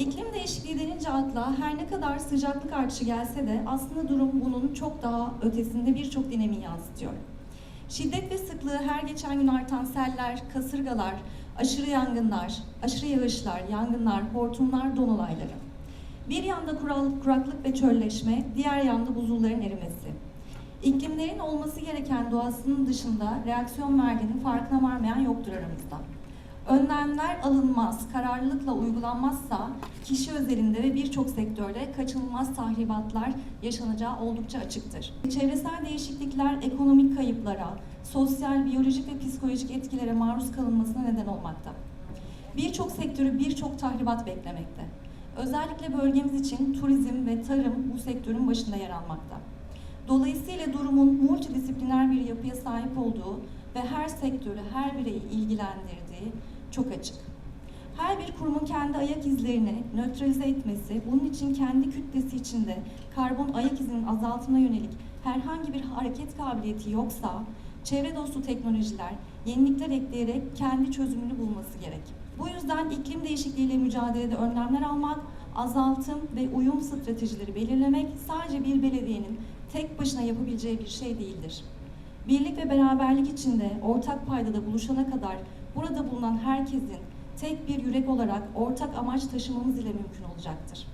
İklim değişikliği denince akla her ne kadar sıcaklık artışı gelse de aslında durum bunun çok daha ötesinde birçok dinamiği yansıtıyor. Şiddet ve sıklığı her geçen gün artan seller, kasırgalar, aşırı yangınlar, aşırı yağışlar, yangınlar, hortumlar, don olayları. Bir yanda kural, kuraklık ve çölleşme, diğer yanda buzulların erimesi. İklimlerin olması gereken doğasının dışında reaksiyon verdiğinin farkına varmayan yoktur aramızda. Önlemler alınmaz, kararlılıkla uygulanmazsa kişi özelinde ve birçok sektörde kaçınılmaz tahribatlar yaşanacağı oldukça açıktır. Çevresel değişiklikler ekonomik kayıplara, sosyal, biyolojik ve psikolojik etkilere maruz kalınmasına neden olmakta. Birçok sektörü birçok tahribat beklemekte. Özellikle bölgemiz için turizm ve tarım bu sektörün başında yer almakta. Dolayısıyla durumun multidisipliner bir yapıya sahip olduğu ve her sektörü, her bireyi ilgilendirdiği çok açık. Her bir kurumun kendi ayak izlerini nötralize etmesi, bunun için kendi kütlesi içinde karbon ayak izinin azaltımına yönelik herhangi bir hareket kabiliyeti yoksa, çevre dostu teknolojiler, yenilikler ekleyerek kendi çözümünü bulması gerek. Bu yüzden iklim değişikliğiyle mücadelede önlemler almak, azaltım ve uyum stratejileri belirlemek sadece bir belediyenin tek başına yapabileceği bir şey değildir. Birlik ve beraberlik içinde ortak paydada buluşana kadar burada bulunan herkesin tek bir yürek olarak ortak amaç taşımamız ile mümkün olacaktır.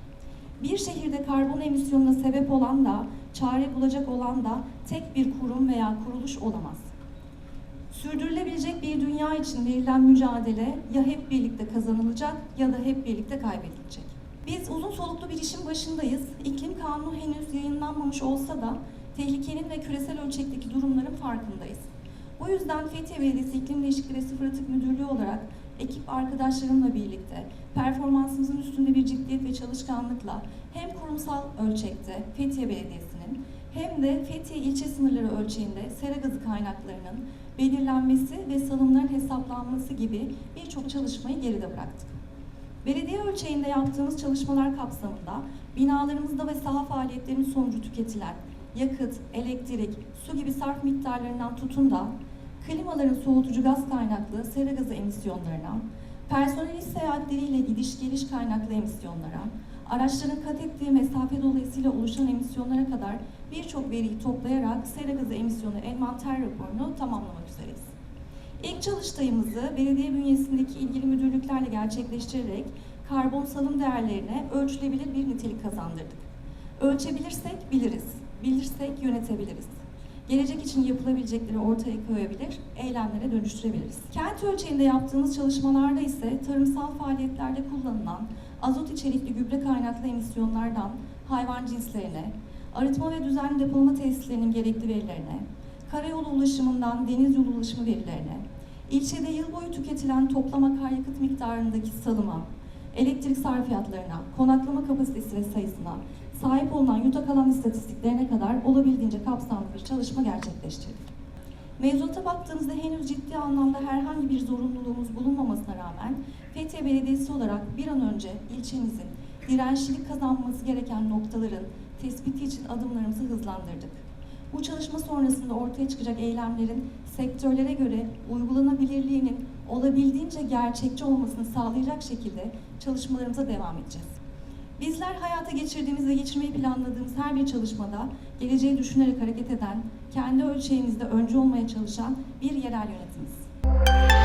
Bir şehirde karbon emisyonuna sebep olan da, çare bulacak olan da tek bir kurum veya kuruluş olamaz. Sürdürülebilecek bir dünya için verilen mücadele ya hep birlikte kazanılacak ya da hep birlikte kaybedilecek. Biz uzun soluklu bir işin başındayız. İklim kanunu henüz yayınlanmamış olsa da tehlikenin ve küresel ölçekteki durumların farkındayız. Bu yüzden Fethiye Belediyesi İklim Değişikliği ve Sıfır Atık Müdürlüğü olarak ekip arkadaşlarımla birlikte performansımızın üstünde bir ciddiyet ve çalışkanlıkla hem kurumsal ölçekte Fethiye Belediyesi'nin hem de Fethiye ilçe sınırları ölçeğinde sera gazı kaynaklarının belirlenmesi ve salımların hesaplanması gibi birçok çalışmayı geride bıraktık. Belediye ölçeğinde yaptığımız çalışmalar kapsamında binalarımızda ve saha faaliyetlerinin sonucu tüketilen yakıt, elektrik, su gibi sarf miktarlarından tutun da klimaların soğutucu gaz kaynaklı sera gazı emisyonlarına, personel seyahatleriyle gidiş geliş kaynaklı emisyonlara, araçların kat ettiği mesafe dolayısıyla oluşan emisyonlara kadar birçok veriyi toplayarak sera gazı emisyonu envanter raporunu tamamlamak üzereyiz. İlk çalıştayımızı belediye bünyesindeki ilgili müdürlüklerle gerçekleştirerek karbon salım değerlerine ölçülebilir bir nitelik kazandırdık. Ölçebilirsek biliriz, bilirsek yönetebiliriz. Gelecek için yapılabilecekleri ortaya koyabilir, eylemlere dönüştürebiliriz. Kent ölçeğinde yaptığımız çalışmalarda ise tarımsal faaliyetlerde kullanılan azot içerikli gübre kaynaklı emisyonlardan hayvan cinslerine, arıtma ve düzenli depolama tesislerinin gerekli verilerine, karayolu ulaşımından deniz yolu ulaşımı verilerine, ilçede yıl boyu tüketilen toplam akaryakıt miktarındaki salıma, elektrik sarfiyatlarına, konaklama kapasitesi ve sayısına, sahip olunan yutak alan istatistiklerine kadar olabildiğince kapsamlı bir çalışma gerçekleştirdik. Mevzuata baktığımızda henüz ciddi anlamda herhangi bir zorunluluğumuz bulunmamasına rağmen Fethiye Belediyesi olarak bir an önce ilçemizin dirençlilik kazanması gereken noktaların tespiti için adımlarımızı hızlandırdık. Bu çalışma sonrasında ortaya çıkacak eylemlerin sektörlere göre uygulanabilirliğinin olabildiğince gerçekçi olmasını sağlayacak şekilde çalışmalarımıza devam edeceğiz. Bizler hayata geçirdiğimiz ve geçirmeyi planladığımız her bir çalışmada geleceği düşünerek hareket eden, kendi ölçeğimizde öncü olmaya çalışan bir yerel yönetimiz.